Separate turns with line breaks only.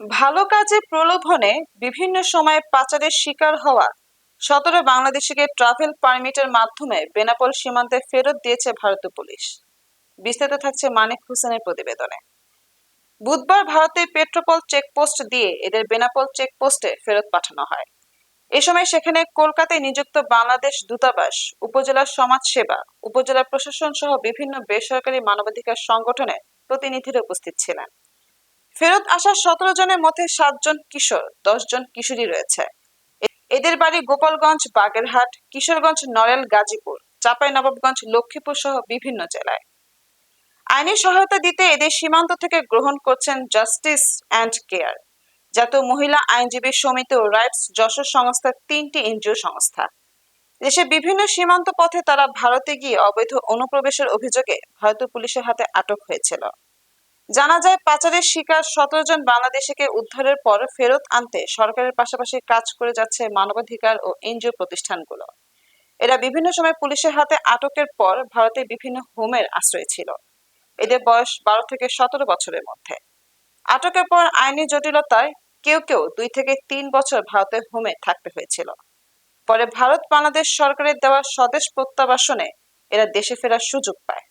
ভালো কাজে প্রলোভনে বিভিন্ন সময়ে পাচারের শিকার হওয়া, সতেরো বাংলাদেশিকে ট্রাভেল পারমিটের মাধ্যমে বেনাপোল সীমান্তে ফেরত দিয়েছে ভারতীয় পুলিশ। বিস্তারিত থাকছে মানিক হোসেনের প্রতিবেদনে। বুধবার ভারতের পেট্রোপল চেকপোস্ট দিয়ে এদের বেনাপোল চেকপোস্টে ফেরত পাঠানো হয়। এ সময় সেখানে কলকাতায় নিযুক্ত বাংলাদেশ দূতাবাস, উপজেলা সমাজ সেবা উপজেলা প্রশাসন সহ বিভিন্ন বেসরকারি মানবাধিকার সংগঠনের প্রতিনিধিরা উপস্থিত ছিলেন। ফেরত আসা সতেরো জনের মধ্যে সাতজন কিশোর, দশ জন কিশোরী রয়েছে। এদের বাড়ি গোপালগঞ্জ, বাগেরহাট, কিশোরগঞ্জ নড়েল গাজীপুর চাঁপাইনবাবগঞ্জ লক্ষ্মীপুর সহ বিভিন্ন জেলায়। আইনি সহায়তা দিতে এদের সীমান্ত থেকে গ্রহণ করছেন জাস্টিস অ্যান্ড কেয়ার, জাতীয় মহিলা আইনজীবী সমিতি ও রাইটস যশোর সংস্থার তিনটি এনজিও সংস্থা। দেশে বিভিন্ন সীমান্ত পথে তারা ভারতে গিয়ে অবৈধ অনুপ্রবেশের অভিযোগে ভারতীয় পুলিশের হাতে আটক হয়েছিল। জানা যায়, পাচারের শিকার সতেরো জন বাংলাদেশিকে উদ্ধারের পর ফেরত আনতে সরকারের পাশাপাশি কাজ করে যাচ্ছে মানবাধিকার ও এনজিও প্রতিষ্ঠানগুলো। এরা বিভিন্ন সময় পুলিশের হাতে আটকের পর ভারতের বিভিন্ন হোমের আশ্রয় ছিল। এদের বয়স বারো থেকে সতেরো বছরের মধ্যে। আটকের পর আইনি জটিলতায় কেউ কেউ দুই থেকে তিন বছর ভারতের হোমে থাকতে হয়েছিল। পরে ভারত বাংলাদেশ সরকারের দেওয়া স্বদেশ প্রত্যাবাসনে এরা দেশে ফেরার সুযোগ পায়।